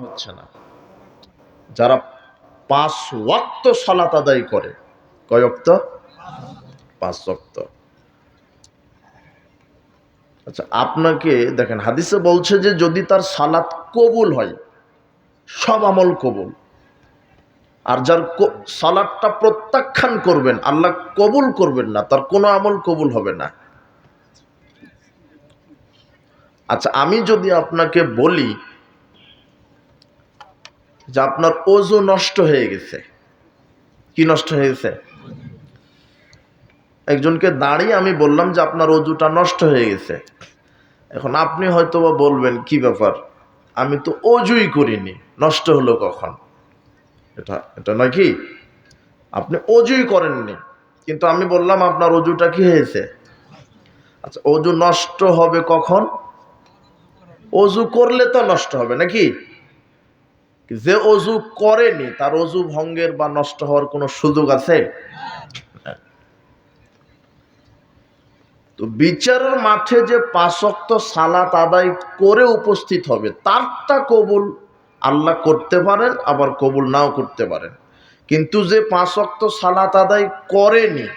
হচ্ছে না। যারা পাঁচ ওয়াক্ত সালাত আদায় করে, কয় ওয়াক্ত? পাঁচ আচ্ছা আপনাকে দেখেন, হাদিসে বলছে যে যদি তার সালাত কবুল হয়, সব আমল কবুল। আর যার সালাদটা প্রত্যাখ্যান করবেন, আল্লাহ কবুল করবেন না, তার কোনো আমল কবুল হবে না। আচ্ছা আমি যদি আপনাকে বলি যে আপনার ওজু নষ্ট হয়ে গেছে। কি নষ্ট হয়ে গেছে? একজনকে দাঁড়িয়ে আমি বললাম যে আপনার অজুটা নষ্ট হয়ে গেছে। এখন আপনি হয়তো বা বলবেন, কি ব্যাপার? আমি তো অজুই করিনি। নষ্ট হলো কখন? এটা এটা নয় কি? আপনি অজুই করেননি। কিন্তু আমি বললাম, আপনার অজুটা কি হয়েছে? আচ্ছা অজু নষ্ট হবে কখন? অজু করলে তো নষ্ট হবে, নাকি? যে অজু করেনি, তার অজু ভঙ্গের বা নষ্ট হওয়ার কোনো সুযোগ আছে? তো বিচারের মাঠে যে পাঁচক্ত সালাত আদায় করে উপস্থিত হবে, তারটা কবুল আল্লাহ করতে পারেন, আবার কবুল নাও করতে পারেন। কিন্তু যে পাঁচক্ত সালাত আদায় করেনি,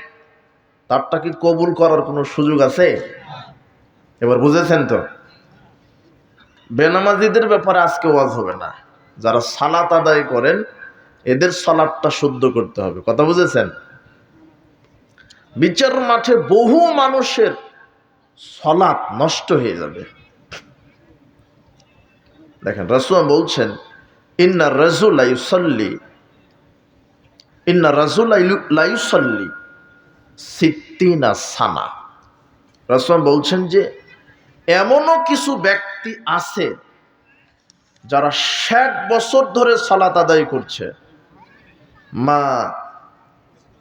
তারটা কি কবুল করার কোনো সুযোগ আছে? এবার বুঝেছেন তো? বেনামাজিদের ব্যাপারে আজকে ওয়াজ হবে না। যারা সালাত আদায় করেন, এদের সালাদটা শুদ্ধ করতে হবে। কথা বুঝেছেন? বিচার মাঠে বহু মানুষের সলাপ নষ্ট হয়ে যাবে। দেখেন রসুয়া বলছেন, ইন্না রাজুল আয়ুসল্লি ইন্না রাজুল লাইসল্লি সানা। রসুয়া বলছেন যে, এমনও কিছু ব্যক্তি আছে যারা ষাট বছর ধরে সালাত আদায় করছে, মা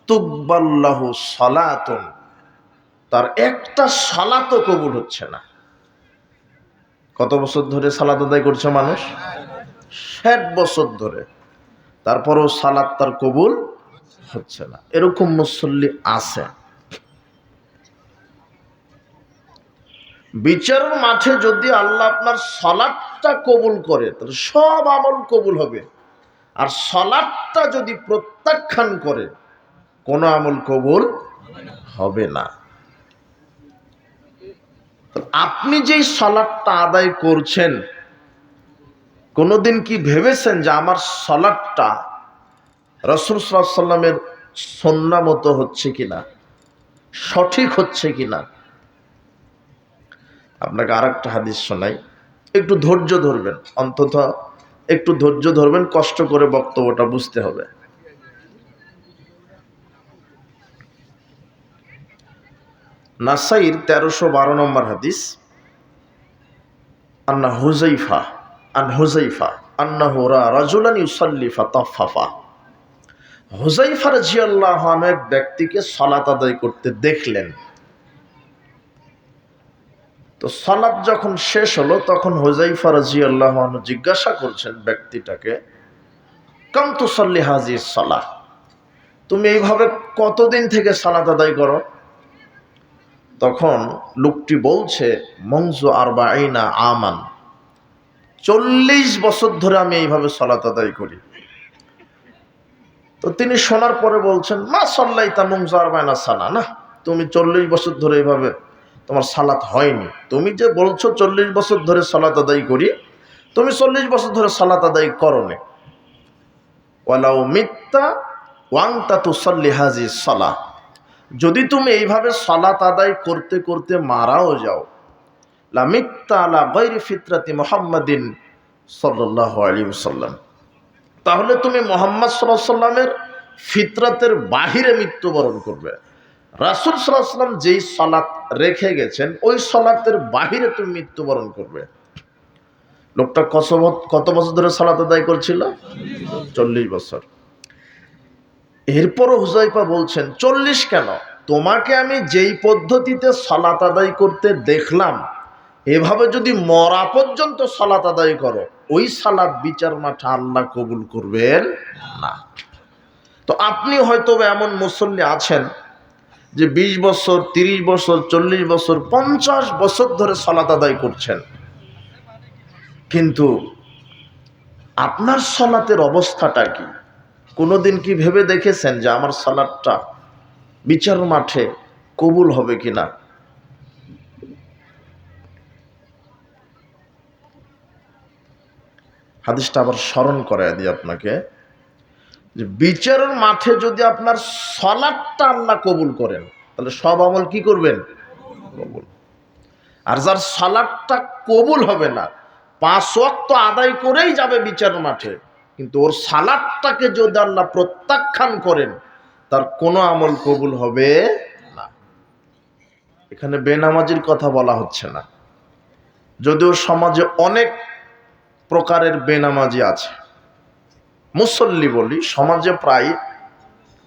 তুকবাল্লাহ সালাতন, তার একটা সালাতও কবুল হচ্ছে না। কত বছর ধরে সালাত আদায় করছে মানুষ? ষাট বছর ধরে। তারপরও সালাত তার কবুল হচ্ছে না। এরকম মুসল্লি আছে। বিচারের মাঠে যদি আল্লাহ আপনার সলাটটা কবুল করে, তাহলে সব আমল কবুল হবে। আর সলাটটা যদি প্রত্যাখ্যান করে, কোনো আমল কবুল হবে না। আপনি যেই সলাটটা আদায় করছেন, কোনোদিন কি ভেবেছেন যে আমার সলাটটা রসুল সাল্লামের সন্না মতো হচ্ছে কিনা, সঠিক হচ্ছে কিনা? আপনাকে আর একটা হাদিস শোনাই। একটু ধৈর্য ধরবেন, অন্তত একটু ধৈর্য ধরবেন, কষ্ট করে বক্তব্যটা বুঝতে হবে। নাসাইর তেরোশো বারো নম্বর হাদিস, আন্না হুজাইফা আন হুজাইফা আন্না হোরা রাজুলান ইউসাল্লিফা তফাফা হুজাইফা রাজিয়াল্লাহ এক ব্যক্তিকে সলাত আদায় করতে দেখলেন। তো সালাদ যখন শেষ হলো, তখন হুজাইফা রাজিয়াল্লাহ জিজ্ঞাসা করছেন ব্যক্তিটাকে, কাম তুসল্লি হাজির সালাহ? তুমি এইভাবে কতদিন থেকে সালাত আদায় করো? তখন লোকটি বলছে মংজু আরবা আইনা আমান। চল্লিশ বছর ধরে আমি এইভাবে সলাত আদায় করি। তো তিনি শোনার পরে বলছেন, মা সল্লাই তা মংজু আরবায়না সানা, না? তুমি চল্লিশ বছর ধরে এইভাবে তোমার সালাত হয়নি। তুমি যে বলছো চল্লিশ বছর ধরে সালাত আদায় করি, তুমি চল্লিশ বছর ধরে সালাত আদায় করো নে ওয়ালাউ মিথ্যা ওয়াংতা তুসল্লি হাজি সালা। যদি তুমি এইভাবে সালাত আদায় করতে করতে মারাও যাও, লা মিথ্যা আলা গৈরি ফিতরাতি মোহাম্মদিন সাল্লাহ আলী সাল্লাম তাহলে তুমি মোহাম্মদ সাল্লাহ সাল্লামের ফিতরাতের বাহিরে মৃত্যুবরণ করবে। রাসুল সাল্লাহ সাল্লাম যেই সলাৎ রেখে গেছেন, ওই সলাতের বাহিরে তুমি মৃত্যুবরণ করবে। লোকটা কত কত বছর ধরে সালাত আদায় করছিল? চল্লিশ বছর। এরপরও হুজাইফা বলছেন, চল্লিশ কেন? তোমাকে আমি যেই পদ্ধতিতে সলাত আদায় করতে দেখলাম, এভাবে যদি মরা পর্যন্ত সলাত আদায় করো, ওই সালাত বিচার মাঠে আল্লাহ কবুল করবেন না। তো আপনি হয়তো এমন মুসল্লি আছেন যে ২০ বছর ৩০ বছর, চল্লিশ বছর, পঞ্চাশ বছর ধরে সালাত আদায় করছেন। কিন্তু আপনার সলাতের অবস্থাটা কি? কোনোদিন কি ভেবে দেখেছেন যে আমার সলাদটা বিচার মাঠে কবুল হবে কি না হাদিসটা আবার স্মরণ করে দিই আপনাকে। যে বিচারের মাঠে যদি আপনার সলাদটা আল্লাহ কবুল করেন, তাহলে সব আমল কি করবেন? কবুল। আর যার সালাদটা কবুল হবে না, পাঁচ ওয়াক্ত আদায় করেই যাবে বিচার মাঠে। কিন্তু ওর সালাদটাকে যদি আল্লাহ প্রত্যাখ্যান করেন, তার কোনো আমল কবুল হবে না। এখানে বেনামাজির কথা বলা হচ্ছে না। যদিও সমাজে অনেক প্রকারের বেনামাজি আছে। মুসল্লি বলি, সমাজে প্রায়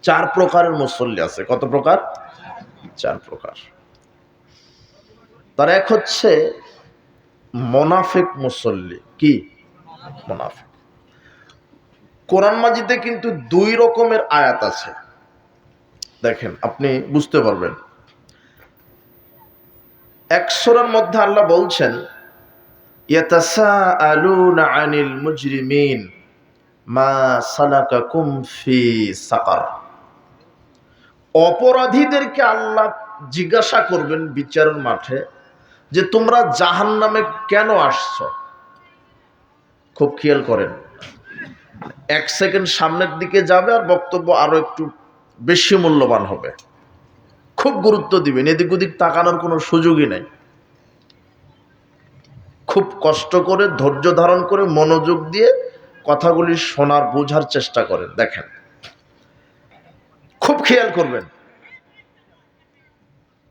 চার প্রকারের মুসল্লি আছে। কত প্রকার? চার প্রকার। তার এক হচ্ছে মোনাফেক মুসল্লি। কি? মোনাফেক। কোরআন মাজিদে কিন্তু দুই রকমের আয়াত আছে। দেখেন, আপনি বুঝতে পারবেন। একশোরের মধ্যে আল্লাহ বলছেন, ইয়াতাসাআলুনা আনিল মুজরিমিন। মা সালাকাকুম ফি সাকার। অপরাধীদেরকে আল্লাহ জিজ্ঞাসা করবেন বিচারের মাঠে যে তোমরা জাহান নামে কেন আসছ? খুব খেয়াল করেন। এক সেকেন্ড সামনের দিকে যাবে আর বক্তব্য আরও একটু বেশি মূল্যবান হবে। খুব গুরুত্ব দিবেন, এদিক ওদিক তাকানোর কোনো সুযোগই নেই। খুব কষ্ট করে, ধৈর্য ধারণ করে, মনোযোগ দিয়ে কথাগুলি শোনার, বোঝার চেষ্টা করেন, দেখেন। খুব খেয়াল করবেন।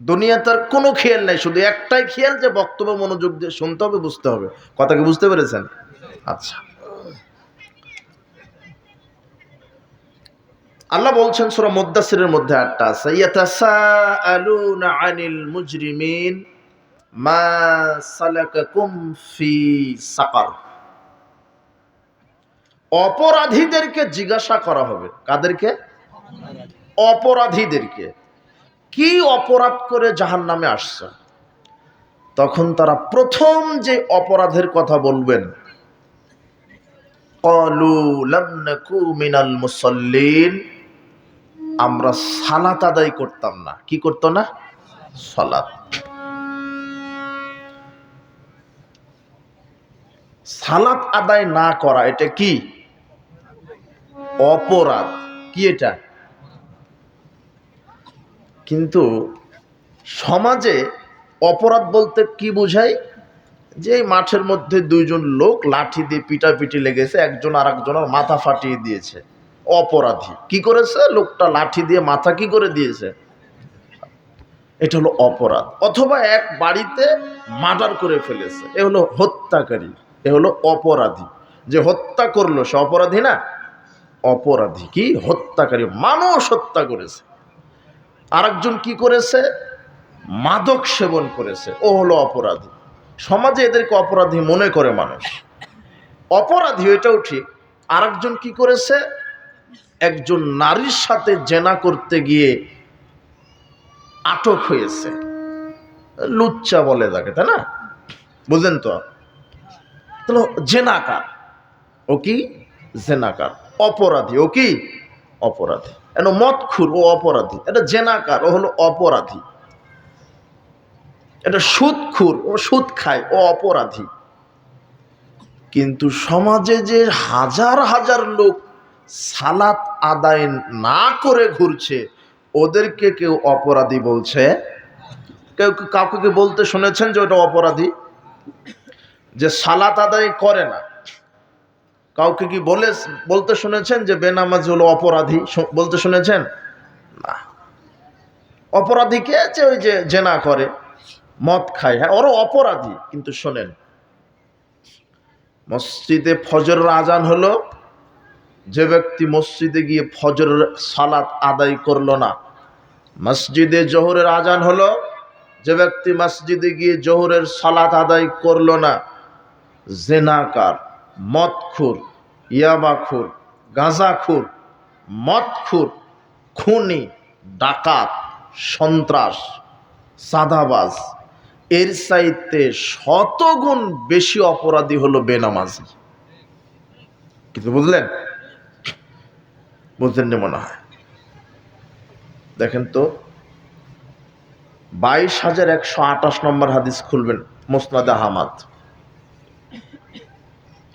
দুনিয়া তার কোনো খেয়াল নাই, শুধু একটাই খেয়াল যে বক্তব্য, মনোযোগ দিয়ে শুনতে হবে, বুঝতে হবে। কথা কি বুঝতে পেরেছেন? আচ্ছা। আল্লাহ বলছেন, সুরা মুদাসিরের মধ্যে একটা আছে, ইয়াতাসাআলুনা আনিল মুজরিমিন মা সালাকাকুম ফি সাকার। অপরাধীদেরকে জিজ্ঞাসা করা হবে। কাদেরকে? অপরাধীদেরকে। কি অপরাধ করে জাহান নামে আসছে? তখন তারা প্রথম যে অপরাধের কথা বলবেন মিনাল মুসাল্লিন। আমরা সালাত আদায় করতাম না। কি করতো না? সালাত। সালাত আদায় না করা, এটা কি? অপরাধ। কি এটা? কিন্তু সমাজে অপরাধ বলতে কি বোঝায়? যে মাঠের মধ্যে দুইজন লোক লাঠি দিয়ে পিটাপিটি লেগেছে, একজন আর একজনের মাথা ফাটিয়ে দিয়েছে। অপরাধী। কি করেছে? লোকটা লাঠি দিয়ে মাথা কি করে দিয়েছে? এটা হলো অপরাধ। অথবা এক বাড়িতে মার্ডার করে ফেলেছে। এ হলো হত্যাকারী। এ হলো অপরাধী। যে হত্যা করল, সে অপরাধী না? অপরাধী কি হত্যাকারী মানুষ হত্যা করেছে। আরেকজন কি করেছে? মাদক সেবন করেছে। ও হলো অপরাধী। সমাজে এদেরকে অপরাধী মনে করে মানুষ। অপরাধী এটাও ঠিক। আরেকজন কি করেছে? একজন নারীর সাথে জেনা করতে গিয়ে আটক হয়েছে। লুচ্চা বলে তাকে, তাই না? বুঝলেন তো? জেনাকার। ও কি? জেনাকার। অপরাধী। ও কি? অপরাধী। এন মদখুর ও অপরাধী। এটা জেনাকার, ও হলো অপরাধী। এটা সুদখুর ও সুদ খায়, ও অপরাধী। কিন্তু সমাজে যে হাজার হাজার লোক সালাত আদায় না করে ঘুরছে, ওদেরকে কেউ অপরাধী বলছে? কেউ কাউকে বলতে শুনেছেন যে ওটা অপরাধী? যে সালাত আদায় করে না। কাউকে কি বলে, বলতে শুনেছেন যে বেনামাজ হলো অপরাধী? বলতে শুনেছেন? না। অপরাধীকে যে ওই যে জেনা করে, মদ খায়। হ্যাঁ ওরও অপরাধী, কিন্তু শোনেন। মসজিদে ফজরের আজান হলো, যে ব্যক্তি মসজিদে গিয়ে ফজরের সালাত আদায় করল না, মসজিদে জোহরের আজান হলো, যে ব্যক্তি মসজিদে গিয়ে জোহরের সালাত আদায় করল না, জেনাকার। মদখুর ইয়াবাখুর গাঁজাখুর, মদখুর, খুনি, ডাকাত, সন্ত্রাস সাদাবাজ এর চাইতে শতগুণ বেশি অপরাধী হলো বেনামাজি। কিন্তু বুঝলেন? বুঝলেন মনে হয়? দেখেন তো, বাইশ হাজার একশো আঠাশ নম্বর হাদিস খুলবেন, মোসনাদ আহমাদ।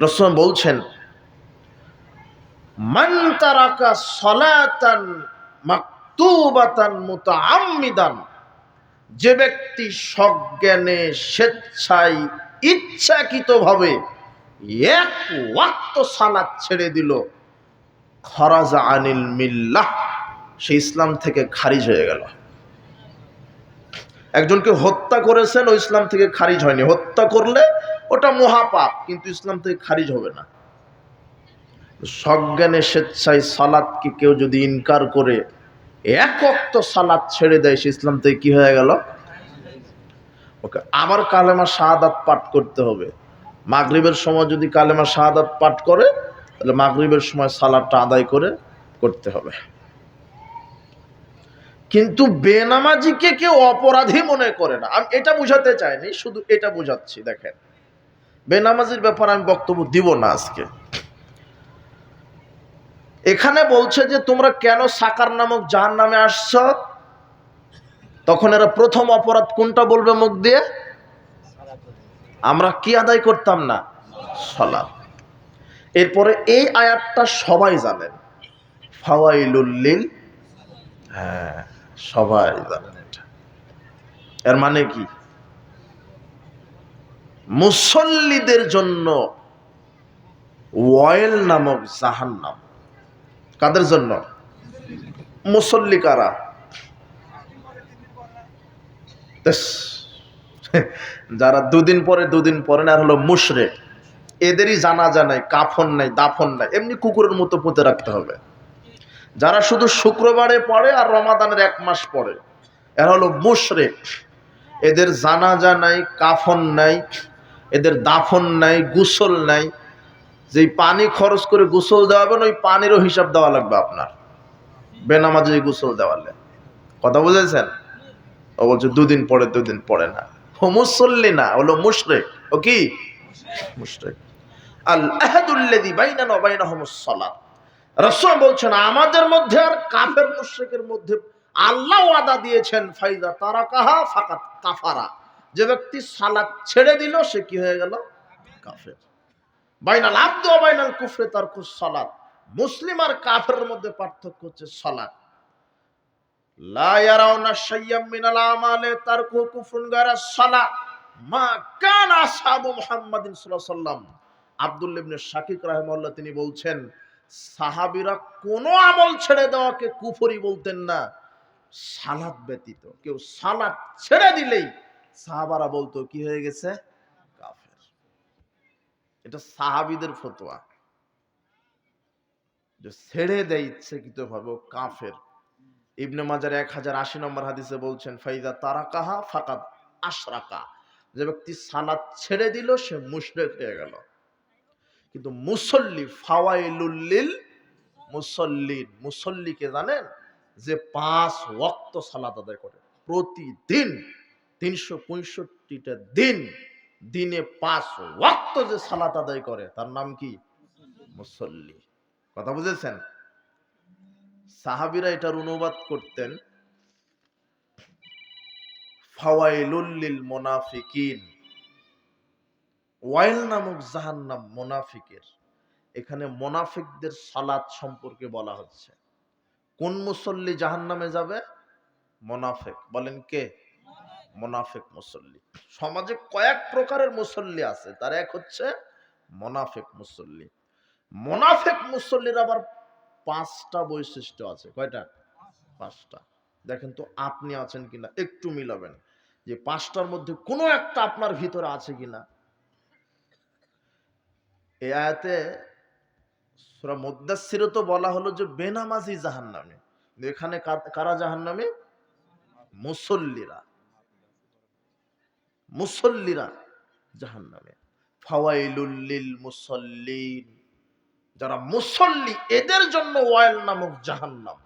রসম বলছেন, মান তারাকা সলাতান মুতাআম্মিদান। যে ব্যক্তি সজ্ঞানে, স্বেচ্ছায়, ইচ্ছাকৃতভাবে এক ওয়াক্ত সালাত ছেড়ে দিল, খরাজা আনিল মিল্লাহ, সে ইসলাম থেকে খারিজ হয়ে গেল। একজনকে হত্যা করেছেন, ও ইসলাম থেকে খারিজ হয়নি। হত্যা করলে ওটা মহাপাপ, কিন্তু ইসলাম থেকে খারিজ হবে না। সজ্ঞানে স্বেচ্ছায় সালাদকে কেউ যদি ইনকার করে, এক অক্ত সালাদ ছেড়ে দেয়, সে ইসলাম থেকে কি হয়ে গেল? ওকে, আবার কালেমা শাহাদাত পাঠ করতে হবে। মাগরিবের সময় যদি কালেমা শাহাদাত পাঠ করে, তাহলে মাগরিবের সময় সালাদটা আদায় করে করতে হবে। কিন্তু বেনামাজিকে কেউ অপরাধী মনে করে না। আমি এটা বুঝাতে চাইনি, শুধু এটা বুঝাচ্ছি, দেখেন। বেনামাজির ব্যাপারে আমি বক্তব্য দিব না আজকে। এখানে বলছে যে, তোমরা কেন সাকার নামক জাহান নামে আসছ? তখন এরা প্রথম অপরাধ কোনটা বলবে মুখ দিয়ে? আমরা কি আদায় করতাম না? সলাপ এরপরে এই আয়াতটা সবাই জানেন ফাওয়াইলুল্লিল হ্যাঁ সবাই জানেন এটা। এর মানে কি? মুসল্লিদের জন্য ওয়েল নামক জাহান্নাম। কাদের জন্য? মুসল্লি কারা। যারা দুদিন পরে দুদিন পরে না হলো মুশরে এদেরই জানা নাই, কাফন নাই, দাফন নাই, এমনি কুকুরের মতো পুঁতে রাখতে হবে। যারা শুধু শুক্রবারে পড়ে আর রমাদানের এক মাস পরে এরা হলো মুশরে এদের জানাজা নাই, কাফন নাই এদের দাফন নাই, গুসল নাই। যেই পানি খরচ করে গোসল দেওয়াবেন ওই পানিরও হিসাব দেওয়া লাগবে আপনার। বেনামাজে গোসল দেওয়ালে কথা বুঝেছেন? ও বলছে, দুদিন পরে দুদিন পরে না। ও মুসল্লি না হলো মুশরেক। ও কি? মুশরেক। বলছেন, আমাদের মধ্যে আর কাফের মুশরিকের মধ্যে আল্লাহ আদা দিয়েছেন ফাইদা তারাকাহা ফাকাত কাফারা। যে ব্যক্তি সালাত ছেড়ে দিল, সে কি হয়ে গেল? কাফের। বাইনাল আব্দ বাইনাল কুফরে তার সালাদ। মুসলিম আর কাফের মধ্যে পার্থক্য হচ্ছে রাহিমাহুল্লাহ তিনি বলছেন, সাহাবিরা কোন আমল ছেড়ে দেওয়াকে কুফরি বলতেন না। সালাদ ব্যতীত। কেউ সালাত ছেড়ে দিলেই সাহাবারা বলতো, কি হয়ে গেছে? কাফের। এটা সাহাবিদের ফতোয়া। যে ছেড়ে দেয় ইচ্ছাকৃত ভাবে কাফের। ইবনে মাজার এক হাজার আশি নম্বর হাদিসে বলছেন ফাইদা তারা কাহা ফাকাত আশরাকা। যে ব্যক্তি সালাত ছেড়ে দিল, সে মুশরেক হয়ে গেল। কিন্তু মুসল্লি ফাওয়াইলুল্লিল মুসল্লিন, মুসল্লিকে জানেন? যে পাঁচ ওয়াক্ত সালাত আদায় করে প্রতিদিন। তিনশো পঁয়ষট্টিটা দিন দিনে পাঁচ ওয়াক্ত যে সালাত আদায় করে, তার নাম কি? মুসল্লি। কথা বুঝেছেন? সাহাবিরা এটার অনুবাদ করতেন ফাওয়াইলুল্লিল মোনাফিকিন। ওয়াইল নামক জাহান্নাম মোনাফিকের। এখানে মোনাফিকদের সালাত সম্পর্কে বলা হচ্ছে। কোন মুসল্লি জাহান্নামে যাবে? মোনাফেক। বলেন কে? মোনাফেক মুসল্লি। সমাজে কয়েক প্রকারের মুসল্লি আছে, তার এক হচ্ছে মোনাফেক মুসল্লি। মোনাফেক মুসল্লির আবার পাঁচটা বৈশিষ্ট্য আছে। কয়টা? পাঁচটা। দেখেন তো আপনি আছেন কিনা, একটু মিলাবেন যে পাঁচটার মধ্যে কোনো একটা আপনার ভিতরে আছে কিনা। এই আয়াতে সুরা মুদাসসিরে তো বলা হলো যে বেনামাজি জাহান্নামে। এখানে কারা জাহান্নামে? মুসল্লিরা। মুসল্লিরা জাহান্নামে। ফাওয়াইলুল্লিল মুসল্লিন। যারা মুসল্লি, এদের জন্য ওয়াইল নামক জাহান্নাম।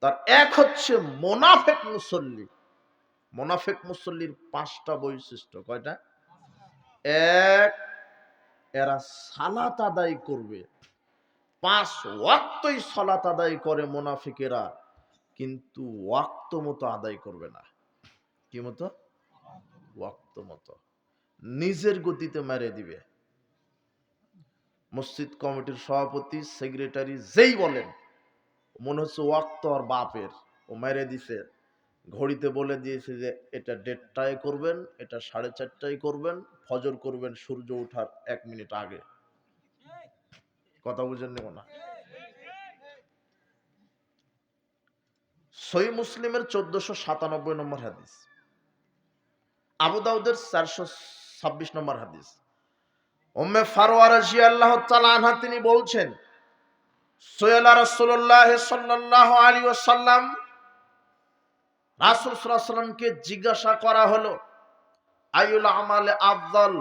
তার এক হচ্ছে মোনাফেক মুসল্লি। মোনাফেক মুসল্লির পাঁচটা বৈশিষ্ট্য কয়টা? এক, এরা সালাত আদায় করবে। পাঁচ, ওয়াক্তই সালাত আদায় করে মোনাফিকেরা। কিন্তু ওয়াক্ত মতো আদায় করবে না। কি মতো? ওয়াক্ত মতো। নিজের গতিতে মেরে দিবে। মসজিদ কমিটির সভাপতি, সেক্রেটারি যেই বলেন, মনে হচ্ছে ওয়াক্ত আর বাপের। ও মেরে দিছে। ঘড়িতে বলে দিয়েছে যে, এটা দেড়টায় করবেন, এটা সাড়ে চারটায় করবেন, ফজর করবেন, সূর্য ওঠার এক মিনিট আগে। কথা বুঝেন নেব না সই মুসলিমের চোদ্দশো সাতানব্বই নম্বর হাদিস। আবু দাউদের চারশো ছাব্বিশ নম্বর হাদিস। ওম্মে ফারোয়ার রাজি আল্লাহ আনহা তিনি বলছেন সোয়েলা রসুল্লাহ সাল্লাহ আলী ওসাল্লাম রাসুল সাল্লামকে জিজ্ঞাসা করা হলো আইউল আমালে আফদল?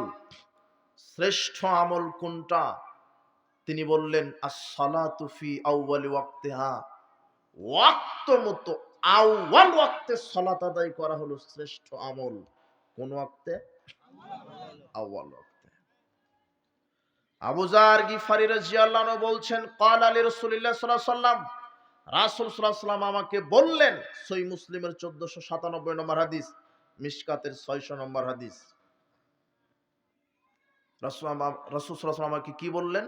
শ্রেষ্ঠ আমল কোনটা? তিনি বললেন আসসালাতুফি আউয়ালি ওয়াক্তেহা। ওয়াক্ত মতো আউয়াল ওয়াক্তে সালাত আদায় করা হলো শ্রেষ্ঠ আমল। কোন আউয়াল ওয়াক্তে আবুজার গিফারি রাজিয়াল্লাহ বলছেন কাল আলী সাল্লাহ সাল্লাম রাসুল সাল্লাহ সাল্লাম আমাকে বললেন সই মুসলিমের চোদ্দশো সাতানব্বই নম্বর হাদিস মিসকাতের ছয়শো নম্বর হাদিস। সাল্লাহ আমাকে কি বললেন?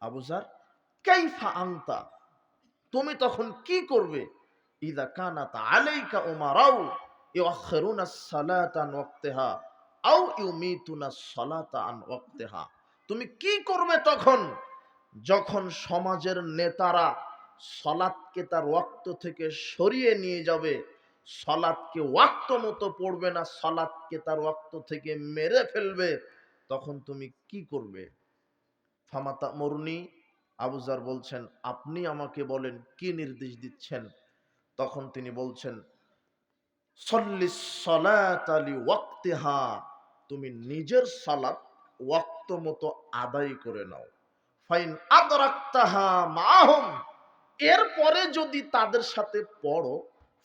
আবুজার আংতা তুমি তখন কি করবে? ইদা কানা কানাত আলাইকা উমারাও ইউআখিরুনা সালাতা আন ওয়াক্তিহা আও ইউমিতুনা সালাতা আন ওয়াক্তিহা। তুমি কি করবে তখন? যখন সমাজের নেতারা সলাৎকে তার ওয়াক্ত থেকে সরিয়ে নিয়ে যাবে, সলাৎকে ওয়াক্ত মতো পড়বে না, সলাৎকে তার ওয়াক্ত থেকে মেরে ফেলবে, তখন তুমি কি করবে? ফামাতা মরুনি আবুজার বলছেন, আপনি আমাকে বলেন, কি নির্দেশ দিচ্ছেন? তখন তিনি বলছেন সল্লি সলাত আলী ওয়াক্তেহা, তুমি নিজের সালাত ওয়াক্ত মতো আদায় করে নাও। ফাইন আদরাক্তাহা মাহুম, এরপরে যদি তাদের সাথে পড়ো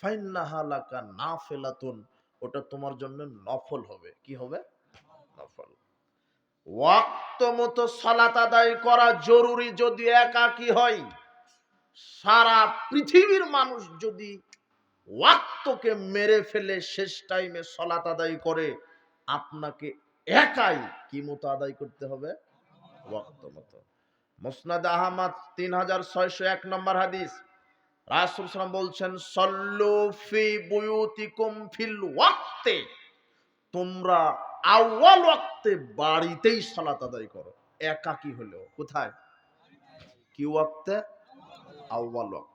ফাইন নাহালাকা না ফেলাতুন ওটা তোমার জন্য নফল হবে। কি হবে? নফল। ওয়াক্ত মতো সালাত আদায় করা জরুরি যদি একাকি হয়, সারা পৃথিবীর মানুষ যদি ওয়াক্তকে মেরে ফেলে শেষ টাইমে সলাত আদায় করে আপনাকে একাই কি মতো আদায় করতে হবে? ওয়াক্ত মতো। মুসনাদ আহমদ তিন হাজার ছয়শো এক নম্বর হাদিস। রাসুল সালাম বলছেন, সল্লু ফি বুয়ুতিকুম ফিল ওয়াক্তে। তোমরা আউয়াল ওয়াক্তে বাড়িতেই সালাত আদায় করো। একাকি হলেও। কোথায়? কি ওয়াক্তে? আউয়াল ওয়াক্তে।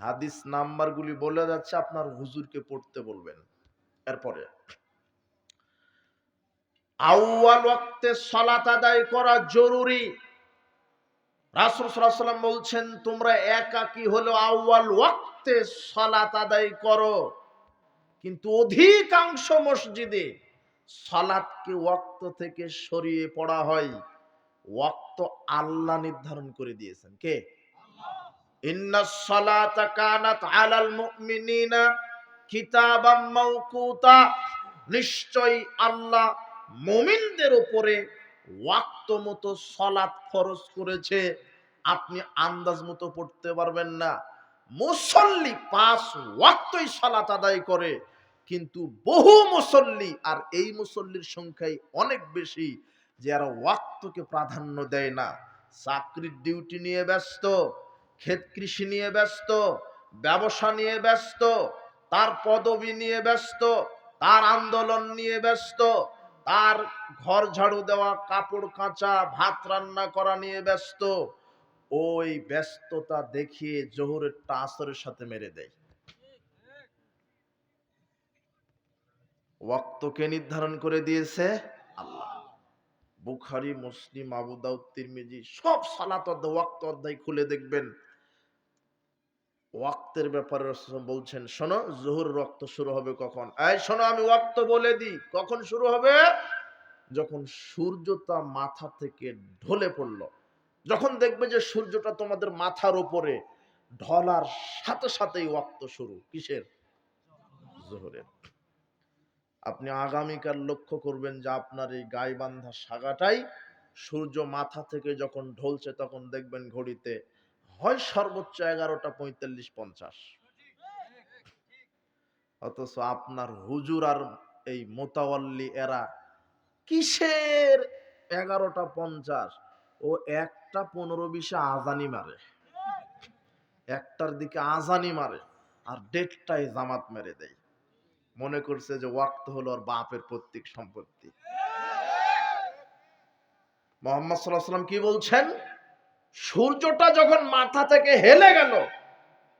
হাদিস নাম্বারগুলি বলে যাচ্ছে, আপনার হুজুরকে পড়তে বলবেন। এরপরে, আউয়াল ওয়াক্তে সালাত আদায় করা জরুরি। রাসূল সাল্লাল্লাহু আলাইহি বলছেন, তোমরা একাকি হলো? আউয়াল ওয়াক্তে সালাত আদায় করো। কিন্তু অধিকাংশ মসজিদে সালাতকে ওয়াক্ত থেকে সরিয়ে পড়া হয়। ওয়াক্ত আল্লাহ নির্ধারণ করে দিয়েছেন। কে? সালাতা নিশ্চয়ই আল্লাহ মুমিনদের উপরে ওয়াক্ত মতো সলাৎ ফরজ করেছে। আপনি আন্দাজ মতো পড়তে পারবেন না। মুসল্লি পাঁচ ওয়াক্তই সালাত আদায় করে, কিন্তু বহু মুসল্লি, আর এই মুসল্লির সংখ্যাই অনেক বেশি, যে আর ওয়াক্তকে প্রাধান্য দেয় না। চাকরির ডিউটি নিয়ে ব্যস্ত ক্ষেত কৃষি নিয়ে ব্যস্ত, ব্যবসা নিয়ে ব্যস্ত, তার পদবি নিয়ে ব্যস্ত, তার আন্দোলন নিয়ে ব্যস্ত, তার ঘর ঝাড়ু দেওয়া, কাপড় কাঁচা, ভাত রান্না করা নিয়ে ব্যস্ত, ওই ব্যস্ততা দেখিয়ে জোহরের আসরের সাথে মেরে দেয়। ওয়াক্তকে নির্ধারণ করে দিয়েছে আল্লাহ। বুখারি, মুসলিম, আবু দাউদ সব সালাত অধ্যায় খুলে দেখবেন। ওয়াক্তের ব্যাপারে বলছেন, শোনো, জোহর রক্ত শুরু হবে কখন? এই, শোনো, আমি ওয়াক্ত বলে দিই, কখন শুরু হবে? যখন সূর্যটা মাথা থেকে ঢলে পড়ল, যখন দেখবে যে সূর্যটা তোমাদের মাথার উপরে ঢলার সাথে সাথেই ওয়াক্ত শুরু। কিসের? জোহরের। আপনি আগামীকাল লক্ষ্য করবেন যে আপনার এই গায়ে বান্ধা সাগাটাই সূর্য মাথা থেকে যখন ঢলছে, তখন দেখবেন ঘড়িতে হয় সর্বোচ্চ এগারোটা পঁয়তাল্লিশ পঞ্চাশ। অথচ আপনার হুজুর আর এই মোতাওয়াল্লি এরা কিসের এগারোটা পঞ্চাশ? ও একটা পনেরো বিশে আজানি মারে। একটার দিকে আজানি মারে আর ডেটটাই জামাত মেরে দেয়। মনে করছে যে ওয়াক্ত হলো আর বাপের প্রত্যেক সম্পত্তি। মোহাম্মদ সাল্লাহ সাল্লাম কি বলছেন? সূর্যটা যখন মাথা থেকে হেলে গেল,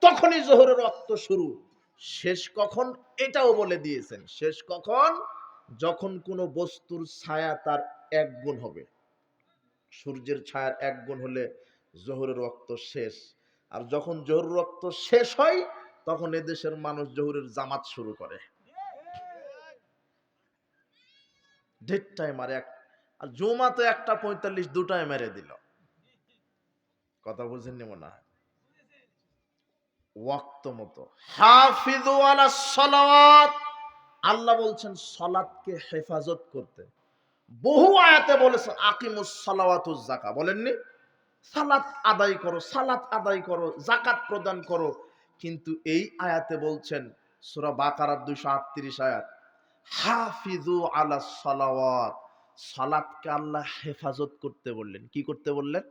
তখনই জোহরের রক্ত শুরু। শেষ কখন? এটাও বলে দিয়েছেন। শেষ কখন? যখন কোনো বস্তুর ছায়া তার এক গুণ হবে। সূর্যের ছায়ার এক গুণ হলে জোহরের রক্ত শেষ। আর যখন জোহরের রক্ত শেষ হয়, তখন এদেশের মানুষ জোহরের জামাত শুরু করে। দেড়টায় মারে আর জুমা তো একটা পঁয়তাল্লিশ দুটায় মেরে দিল। কথা বুঝেননি মনে হয় ওয়াক্ত মতো। হাফিজু আলা সালাওয়াত। আল্লাহ বলছেন সালাতকে হেফাজত করতে। বহু আয়াতে বলেছেন, আকিমুস সালাওয়াতুজ যাকা। বলেননি? সালাত আদায় করো, সালাত আদায় করো জাকাত প্রদান করো। কিন্তু এই আয়াতে বলছেন, সূরা বাকারার 238 আয়াত হাফিজু আলা সালাওয়াত। সালাতকে আল্লাহ হেফাজত করতে বললেন। কি করতে বললেন?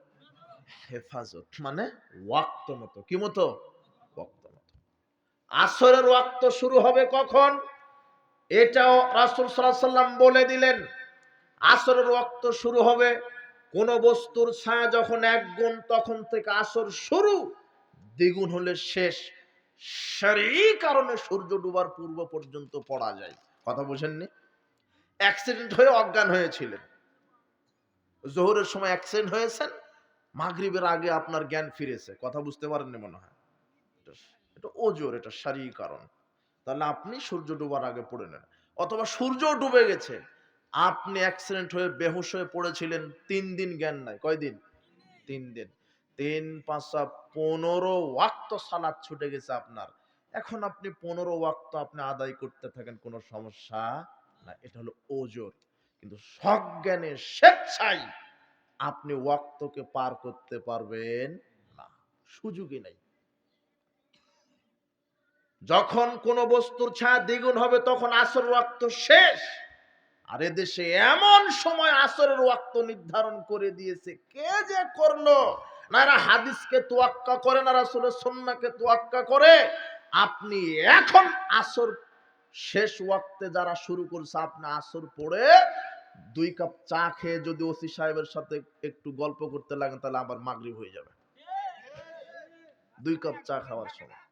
হেফাজত মানে ওয়াক্ত মতো কি মতো? ওয়াক্ত মতো আসরের ওয়াক্ত শুরু হবে কখন? এটাও রাসূল সাল্লাম বলে দিলেন। আসরের ওয়াক্ত শুরু হবে কোন বস্তুর ছায়া যখন এক গুণ, তখন থেকে আসর শুরু। দ্বিগুণ হলে শেষ। সেই কারণে সূর্য ডুবার পূর্ব পর্যন্ত পড়া যায়। কথা বুঝেননি? অ্যাক্সিডেন্ট হয়ে অজ্ঞান হয়েছিলেন। জোহরের সময় অ্যাক্সিডেন্ট হয়েছেন? মাগরিবের আগে আপনার জ্ঞান ফিরেছে। কথা বুঝতে পারেননি মনে হয়? এটা- ওজোর, এটা সারি কারণ। তাহলে আপনি সূর্য ডুবার আগে পড়ে নেন। অথবা সূর্য ডুবে গেছে। আপনি অ্যাক্সিডেন্ট হয়ে বেহুশ হয়ে পড়েছিলেন, তিন দিন জ্ঞান নাই। কয়দিন? তিন দিন। তিন পাঁচটা পনেরো ওয়াক্ত সালাদ ছুটে গেছে আপনার। এখন আপনি পনেরো ওয়াক্ত আপনি আদায় করতে থাকেন, কোনো সমস্যা না এটা হলো ওজোর। কিন্তু সজ্ঞানে স্বেচ্ছায় আপনি ওয়াক্তকে পার করতে পারবেন না। সুযোগই নাই। যখন কোন বস্তুর ছায়া দ্বিগুণ হবে, তখন আসর ওয়াক্ত শেষ। আর এদেশে এমন সময় আসরের ওয়াক্ত নির্ধারণ করে দিয়েছে। কে যে করল? না, এরা হাদিসকে তোয়াক্কা করে, না রাসূলের সুন্নাহকে তোয়াক্কা করে। আপনি এখন আসর শেষ ওয়াক্তে যারা শুরু করছে, আপনি আসর পড়ে দুই কাপ চা খেয়ে যদি ওসি সাহেবের সাথে একটু গল্প করতে লাগে, তাহলে আবার মাগরিব হয়ে যাবে। দুই কাপ চা খাওয়ার সময়।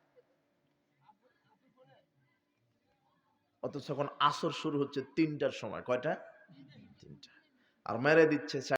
অথচ এখন আসর শুরু হচ্ছে তিনটার সময়। কয়টা? তিনটা। আর মেরে দিচ্ছে